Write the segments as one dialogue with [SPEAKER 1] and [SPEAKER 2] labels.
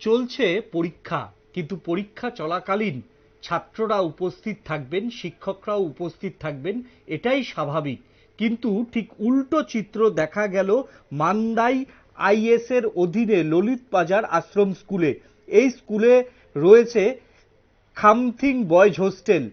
[SPEAKER 1] চলছে পরীক্ষা, কিন্তু পরীক্ষা চলাকালীন ছাত্ররা উপস্থিত থাকবেন, শিক্ষকরাও উপস্থিত থাকবেন, এটাই স্বাভাবিক। কিন্তু ঠিক উল্টো চিত্র দেখা গেল মান্দাই আইএস এর অধীনে ললিত বাজার আশ্রম স্কুলে। এই স্কুলে রয়েছে খামথিং বয়েজ হোস্টেল।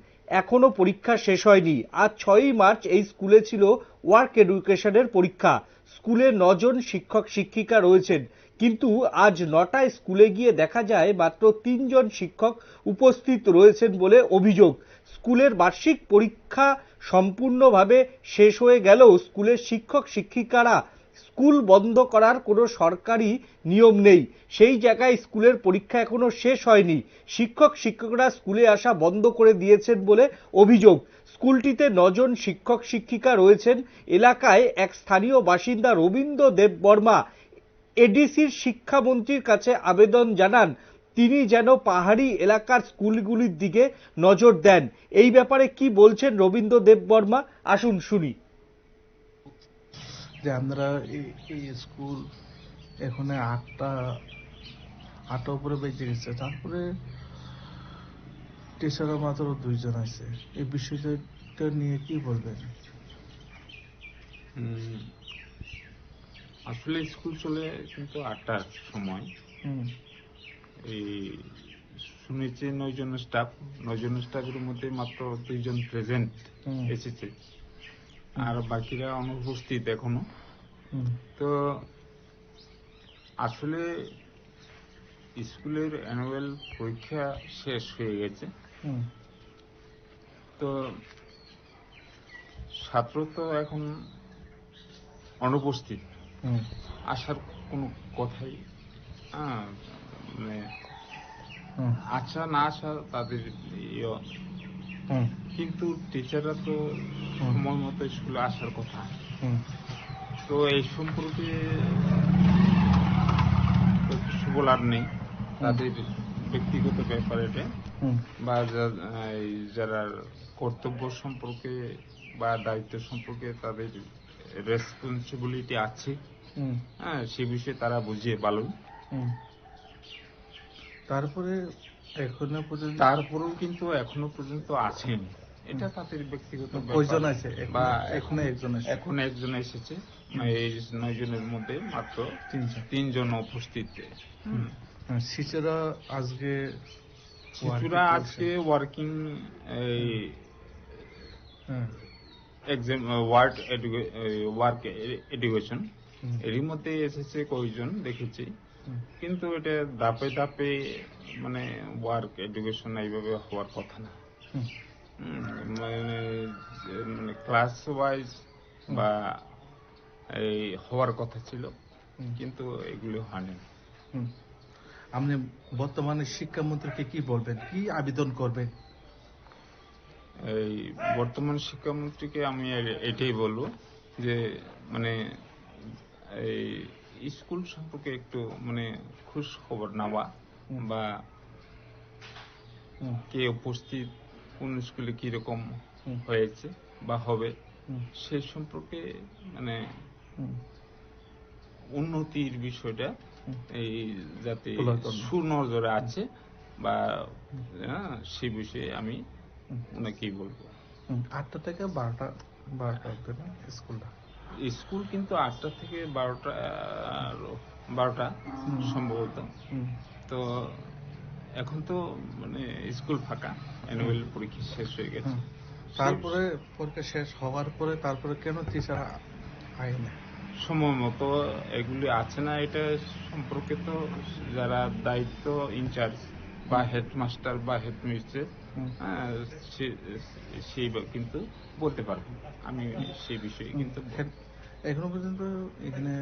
[SPEAKER 1] এখনও পরীক্ষা শেষ হয়নি। আজ ছয়ই মার্চ এই স্কুলে ছিল ওয়ার্ক এডুকেশনের পরীক্ষা। স্কুলে নজন শিক্ষক শিক্ষিকা রয়েছেন। কিন্তু আজ নটায় স্কুলে গিয়ে দেখা যায় মাত্র তিনজন শিক্ষক উপস্থিত রয়েছেন বলে অভিযোগ। স্কুলের বার্ষিক পরীক্ষা সম্পূর্ণভাবে শেষ হয়ে গেলেও স্কুলের শিক্ষক শিক্ষিকারা স্কুল বন্ধ করার কোনো সরকারি নিয়ম নেই। সেই জায়গায় স্কুলের পরীক্ষা এখনও শেষ হয়নি। শিক্ষক শিক্ষকরা স্কুলে আসা বন্ধ করে দিয়েছেন বলে অভিযোগ। স্কুলটিতে নজন শিক্ষক শিক্ষিকা রয়েছেন। এলাকায় এক স্থানীয় বাসিন্দা রবীন্দ্র দেব বর্মা এডিসির শিক্ষামন্ত্রীর কাছে আবেদন জানান তিনি যেন পাহাড়ি এলাকার স্কুলগুলির দিকে নজর দেন। এই ব্যাপারে কি বলছেন রবীন্দ্র দেব বর্মা? আসুন শুনি।
[SPEAKER 2] যে আমরা এই স্কুল এখানে আটটা আটটা উপরে বেঁচে গেছে। তারপরে টিচাররা মাত্র দুইজন আছে। এই বিষয়টা নিয়ে কি বলবেন?
[SPEAKER 3] আসলে স্কুল চলে কিন্তু আটটার সময়।
[SPEAKER 2] হুম।
[SPEAKER 3] এই শুনেছি নয় জন স্টাফ নয় জন স্টাফের মধ্যে মাত্র দুইজন প্রেজেন্ট। এসেছে। আর বাকিরা অনুপস্থিত
[SPEAKER 2] এখনও।
[SPEAKER 3] তো আসলে স্কুলের অ্যানুয়াল পরীক্ষা শেষ হয়ে গেছে।
[SPEAKER 2] হুম।
[SPEAKER 3] তো ছাত্র তো এখন অনুপস্থিত। আসার কোনো কথাই আহ, মানে আশা না আসা তাদের ইয়ে।
[SPEAKER 2] হুম।
[SPEAKER 3] কিন্তু টিচাররা তো সময় মতো স্কুলে আসার কথা। তো এই সম্পর্কে কিছু বলার নেই। তাদের ব্যক্তিগত ব্যাপার এটা বা যারা কর্তব্য সম্পর্কে বা দায়িত্ব সম্পর্কে তাদের রেসপন্সিবিলিটি আছে। হ্যাঁ সে বিষয়ে তারা বুঝিয়ে ভালোই
[SPEAKER 2] হুম। তারপরে এখনও পর্যন্ত
[SPEAKER 3] তারপরেও কিন্তু এখনও পর্যন্ত আছেন। এটা তাদের ব্যক্তিগত।
[SPEAKER 2] কয়জন আছে?
[SPEAKER 3] বা
[SPEAKER 2] এখনও একজন
[SPEAKER 3] এখন একজন এসেছে। এই নয় জনের মধ্যে মাত্র
[SPEAKER 2] তিনজন।
[SPEAKER 3] উপস্থিত। হুম।
[SPEAKER 2] হ্যাঁ, শিশুরা আজকে
[SPEAKER 3] শিশুরা আজকে ওয়ার্কিং এই এক্সাম ওয়ার্ক ওয়ার্ক এডুকেশন এরই মধ্যে এসেছে কয়েকজন দেখেছি। কিন্তু এটা ধাপে ধাপে মানে ওয়ার্ক এডুকেশন এইভাবে হওয়ার কথা না। মানে মানে ক্লাস ওয়াইজ বা এই হওয়ার কথা ছিল কিন্তু এগুলো হয়নি।
[SPEAKER 2] আপনি বর্তমানে শিক্ষামন্ত্রীকে কি বলবেন? কি আবেদন করবেন?
[SPEAKER 3] এই বর্তমান শিক্ষামন্ত্রীকে আমি এটাই বলব যে মানে এই স্কুল সম্পর্কে একটু মানে খুশ খবর নেওয়া বা কে উপস্থিত কোন স্কুলে কীরকম হয়েছে বা হবে সেই সম্পর্কে মানে উন্নতির বিষয়টা এই যাতে সুনজরে আছে বা হ্যাঁ, সে বিষয়ে আমি ওনাকেই বলব।
[SPEAKER 2] আটটা থেকে বারোটা বারোটা অব্দি স্কুলটা?
[SPEAKER 3] স্কুল কিন্তু আটটা থেকে বারোটা বারোটা সম্ভবত। তো এখন তো মানে স্কুল ফাঁকা অ্যানুয়াল পরীক্ষা শেষ হয়ে গেছে।
[SPEAKER 2] তারপরে পরীক্ষা শেষ হওয়ার পরে তারপরে কেন টিচার আয় না?
[SPEAKER 3] সময় মতো এগুলি আছে না এটা সম্পর্কে তো যারা দায়িত্ব ইনচার্জ বা হেডমাস্টার বা হেডমিস্ট্রেস
[SPEAKER 2] হুম।
[SPEAKER 3] সেই কিন্তু বলতে পারব। আমি সেই বিষয়ে কিন্তু।
[SPEAKER 2] এখনও পর্যন্ত এখানে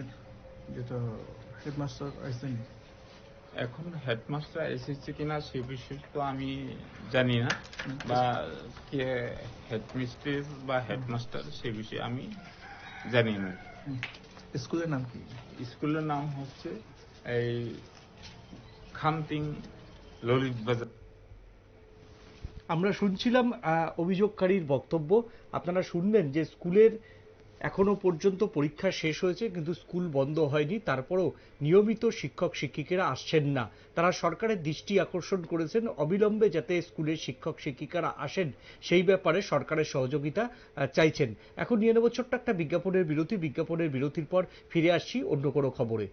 [SPEAKER 2] যেটা হেডমাস্টার আসেনি
[SPEAKER 3] এখন হেডমাস্টার এসেছে কিনা সে বিষয়ে তো আমি জানি না। বা কে হেডমিস্ট্রেস বা হেডমাস্টার সে বিষয়ে আমি জানি না।
[SPEAKER 2] স্কুলের নাম কি?
[SPEAKER 3] স্কুলের নাম হচ্ছে এই খামতিং
[SPEAKER 1] আমরা শুনছিলাম অভিযোগকারীর বক্তব্য। আপনারা শুনলেন যে স্কুলের এখনও পর্যন্ত পরীক্ষা শেষ হয়েছে, কিন্তু স্কুল বন্ধ হয়নি। তারপরও নিয়মিত শিক্ষক, শিক্ষিকারা আসছেন না। তারা সরকারের দৃষ্টি আকর্ষণ করেছেন, অবিলম্বে যাতে স্কুলের শিক্ষক, শিক্ষিকারা আসেন, সেই ব্যাপারে সরকারের সহযোগিতা চাইছেন। এখন নিয়ে নেব ছোট্ট একটা বিজ্ঞাপনের বিরতি। বিজ্ঞাপনের বিরতির পর ফিরে আসছি অন্য কোনো খবরে।